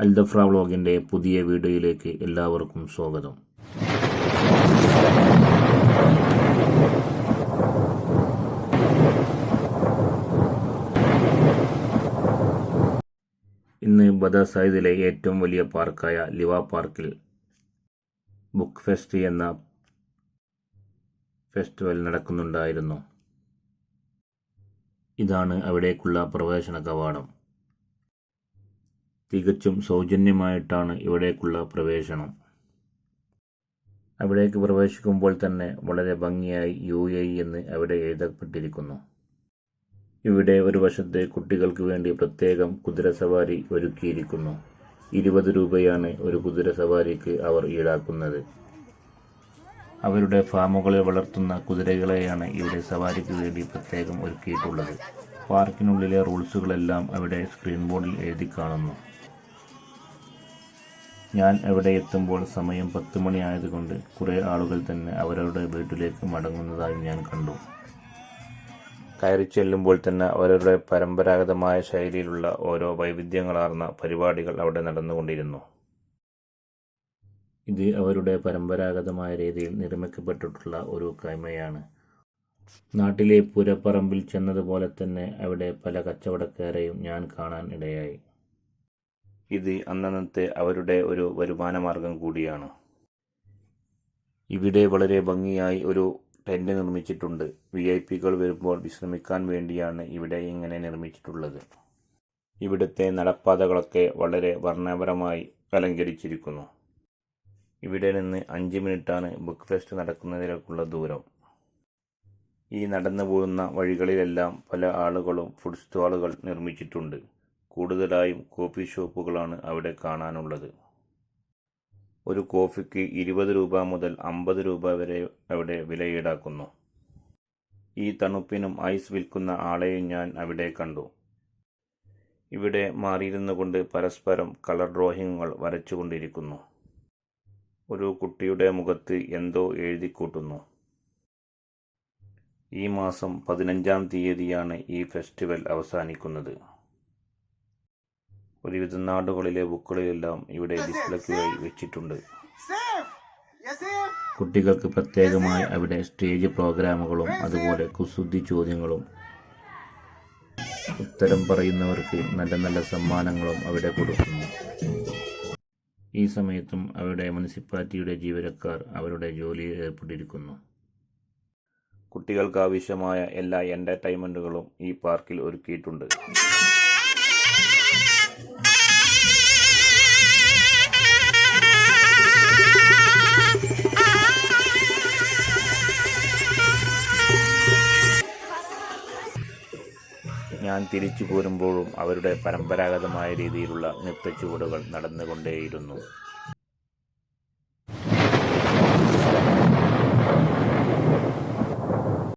Al Dhafra വ്ളോഗിന്റെ പുതിയ വീഡിയോയിലേക്ക് എല്ലാവർക്കും സ്വാഗതം. ഇന്ന് ബദാസായിദിലെ ഏറ്റവും വലിയ പാർക്കായ ലിവ പാർക്കിൽ ബുക്ക് ഫെസ്റ്റ് എന്ന ഫെസ്റ്റിവൽ നടക്കുന്നുണ്ടായിരുന്നു. ഇതാണ് അവിടേക്കുള്ള പ്രവേശന കവാടം. തികച്ചും സൗജന്യമായിട്ടാണ് ഇവിടേക്കുള്ള പ്രവേശനം. അവിടേക്ക് പ്രവേശിക്കുമ്പോൾ തന്നെ വളരെ ഭംഗിയായി യു എ എന്ന് അവിടെ എഴുതപ്പെട്ടിരിക്കുന്നു. ഇവിടെ ഒരു വശത്ത് കുട്ടികൾക്ക് വേണ്ടി പ്രത്യേകം കുതിരസവാരി ഒരുക്കിയിരിക്കുന്നു. ഇരുപത് രൂപയാണ് ഒരു കുതിരസവാരിക്ക് അവർ ഈടാക്കുന്നത്. അവരുടെ ഫാമുകളിൽ വളർത്തുന്ന കുതിരകളെയാണ് ഇവിടെ സവാരിക്ക് വേണ്ടി പ്രത്യേകം ഒരുക്കിയിട്ടുള്ളത്. പാർക്കിനുള്ളിലെ റൂൾസുകളെല്ലാം അവിടെ സ്ക്രീൻ ബോർഡിൽ എഴുതി കാണുന്നു. ഞാൻ അവിടെ എത്തുമ്പോൾ സമയം പത്ത് മണിയായതുകൊണ്ട് കുറേ ആളുകൾ തന്നെ അവരവരുടെ വീട്ടിലേക്ക് മടങ്ങുന്നതായി ഞാൻ കണ്ടു. കയറി ചെല്ലുമ്പോൾ തന്നെ അവരവരുടെ പരമ്പരാഗതമായ ശൈലിയിലുള്ള ഓരോ വൈവിധ്യങ്ങളാർന്ന പരിപാടികൾ അവിടെ നടന്നുകൊണ്ടിരുന്നു. ഇത് അവരുടെ പരമ്പരാഗതമായ രീതിയിൽ നിർമ്മിക്കപ്പെട്ടിട്ടുള്ള ഒരു കൈമയാണ് നാട്ടിലെ പുരപ്പറമ്പിൽ ചെന്നതുപോലെ തന്നെ അവിടെ പല കച്ചവടക്കാരെയും ഞാൻ കാണാൻ ഇടയായി. ഇത് അന്നന്നത്തെ അവരുടെ ഒരു വരുമാനമാർഗം കൂടിയാണ്. ഇവിടെ വളരെ ഭംഗിയായി ഒരു ടെന്റ് നിർമ്മിച്ചിട്ടുണ്ട്. വി ഐ പികൾ വരുമ്പോൾ വിശ്രമിക്കാൻ വേണ്ടിയാണ് ഇവിടെ ഇങ്ങനെ നിർമ്മിച്ചിട്ടുള്ളത്. ഇവിടുത്തെ നടപ്പാതകളൊക്കെ വളരെ വർണപരമായി അലങ്കരിച്ചിരിക്കുന്നു. ഇവിടെ നിന്ന് അഞ്ച് മിനിറ്റാണ് ബുക്ക് ഫെസ്റ്റ് നടക്കുന്നതിലേക്കുള്ള ദൂരം. ഈ നടന്നു പോകുന്ന വഴികളിലെല്ലാം പല ആളുകളും ഫുഡ് സ്റ്റാളുകൾ നിർമ്മിച്ചിട്ടുണ്ട്. കൂടുതലായും കോഫി ഷോപ്പുകളാണ് അവിടെ കാണാനുള്ളത്. ഒരു കോഫിക്ക് ഇരുപത് രൂപ മുതൽ അമ്പത് രൂപ വരെ അവിടെ വില ഈടാക്കുന്നു ഈ തണുപ്പിനും ഐസ് വിൽക്കുന്ന ആളെയും ഞാൻ അവിടെ കണ്ടു. ഇവിടെ മാറിയിരുന്നു കൊണ്ട് പരസ്പരം കളർ ഡ്രോയിങ്ങുകൾ വരച്ചുകൊണ്ടിരിക്കുന്നു ഒരു കുട്ടിയുടെ മുഖത്ത് എന്തോ എഴുതിക്കൂട്ടുന്നു ഈ മാസം പതിനഞ്ചാം തീയതിയാണ് ഈ ഫെസ്റ്റിവൽ അവസാനിക്കുന്നത്. ഒരുവിധ നാടുകളിലെ ബുക്കുകളിലെല്ലാം ഇവിടെ ഡിസ്പ്ലേക്കായി വെച്ചിട്ടുണ്ട്. കുട്ടികൾക്ക് പ്രത്യേകമായി അവിടെ സ്റ്റേജ് പ്രോഗ്രാമുകളും അതുപോലെ കുസൃതി ചോദ്യങ്ങളും ഉത്തരം പറയുന്നവർക്ക് നല്ല നല്ല സമ്മാനങ്ങളും അവിടെ കൊടുക്കുന്നു. ഈ സമയത്തും അവിടെ മുനിസിപ്പാലിറ്റിയുടെ ജീവനക്കാർ അവരുടെ ജോലിയിൽ ഏർപ്പെട്ടിരിക്കുന്നു. കുട്ടികൾക്ക് ആവശ്യമായ എല്ലാ എന്റർടൈൻമെന്റുകളും ഈ പാർക്കിൽ ഒരുക്കിയിട്ടുണ്ട്. ഞാൻ തിരിച്ചു പോരുമ്പോഴും അവരുടെ പരമ്പരാഗതമായ രീതിയിലുള്ള നൃത്തച്ചുവടുകൾ നടന്നുകൊണ്ടേയിരുന്നു.